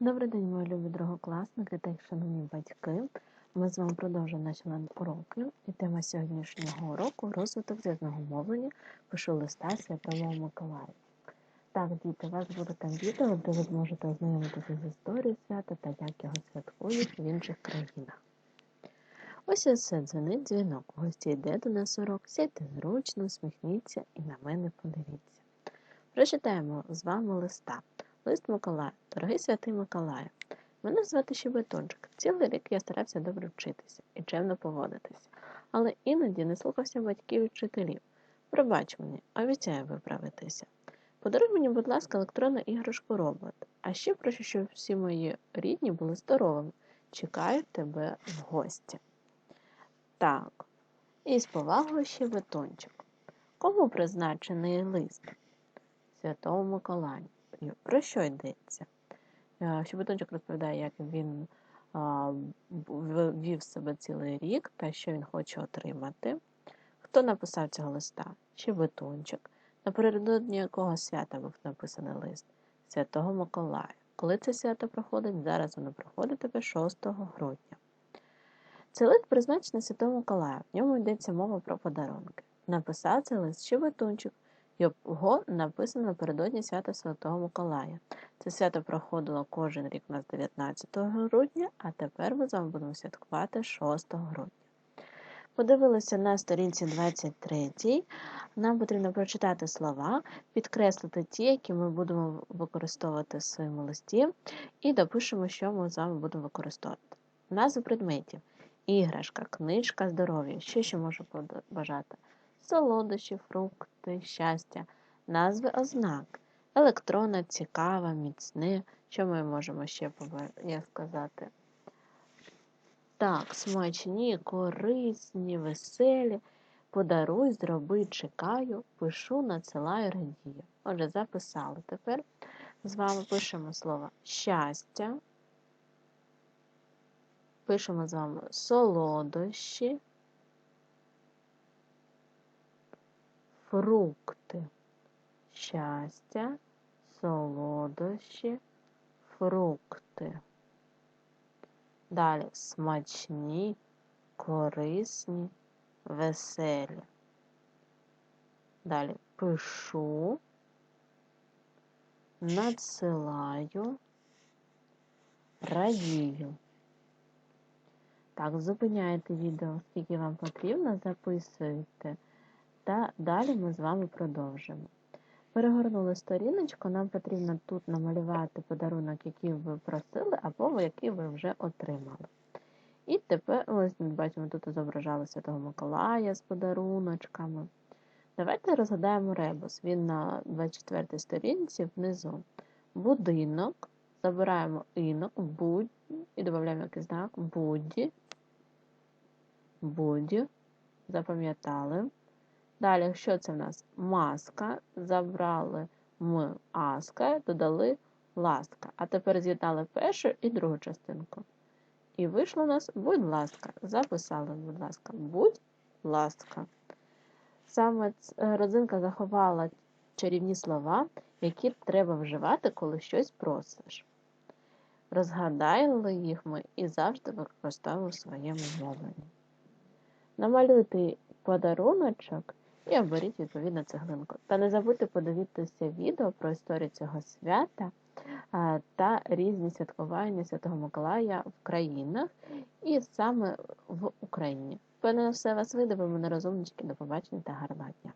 Добрий день, мої любі другокласники та їх шановні батьки. Ми з вами продовжуємо наші уроки. І тема сьогоднішнього уроку розвиток зв'язного мовлення пишу листа Святого Миколая. Так, діти, у вас буде там відео, де ви зможете ознайомитися з історією свята та як його святкують в інших країнах. Ось і все дзвонить дзвінок. Гості йде до нас урок, сядьте зручно, усміхніться і на мене подивіться. Прочитаємо з вами листа. Лист Миколая, дорогий святий Миколаю, мене звати Щебетончик. Цілий рік я старався добре вчитися і чемно поводитися, але іноді не слухався батьків і вчителів. Пробач мені, обіцяю виправитися. Подаруй мені, будь ласка, електронну іграшку робот, а ще прошу, щоб всі мої рідні були здоровими. Чекаю тебе в гості. Так, і з повагою Щебетончик. Кому призначений лист? Святому Миколаю. І Про що йдеться? Щебетончик розповідає, як він вів себе цілий рік та що він хоче отримати. Хто написав цього листа? Щебетончик. Напередодні якого свята був написаний лист? Святого Миколая. Коли це свято проходить? Зараз воно проходить тебе 6 грудня. Цей лист призначений Святому Миколаю. В ньому йдеться мова про подарунки. Написав цей лист Щебетончик. Його написано напередодні свята Святого Миколая. Це свято проходило кожен рік у нас 19 грудня, а тепер ми з вами будемо святкувати 6 грудня. Подивилися на сторінці 23. Нам потрібно прочитати слова, підкреслити ті, які ми будемо використовувати в своєму листі, і допишемо, що ми з вами будемо використовувати. Назви предметів: іграшка, книжка, здоров'я. Що ще можу побажати? Солодощі, фрукти, щастя, назви ознак, електронна, цікава, міцне. Що ми можемо ще сказати? Так, смачні, корисні, веселі. Подаруй, зроби, чекаю, пишу, надсилаю, радію. Отже, записали. Тепер з вами пишемо слово щастя. Пишемо з вами солодощі. Фрукти, щастя, солодощі, фрукти. Далі смачні, корисні, веселі. Далі пишу, надсилаю, радію. Так, зупиняйте відео, скільки вам потрібно, записуйте. Та далі ми з вами продовжимо. Перегорнули сторіночку, нам потрібно тут намалювати подарунок, який ви просили, або який ви вже отримали. І тепер, ось бачимо, тут зображали Святого Миколая з подаруночками. Давайте розгадаємо ребус. Він на 24 сторінці внизу. Будинок. Забираємо інок, будь, і додаємо якийсь знак, будь, будь, запам'ятали. Далі, що це в нас? Маска. Забрали ми аска, додали ласка. А тепер з'єднали першу і другу частинку. І вийшло у нас, будь ласка. Записали, будь ласка, будь ласка. Саме е, родзинка заховала чарівні слова, які треба вживати, коли щось просиш. Розгадали їх ми і завжди використовуємо в своєму мовленні. Намалюйте подаруночок і оберіть відповідно цеглинку. Та не забудьте подивитися відео про історію цього свята та різні святкування Святого Миколая в країнах і саме в Україні. Певно, все вас вийде, ви мене розумнички. До побачення та гарного дня!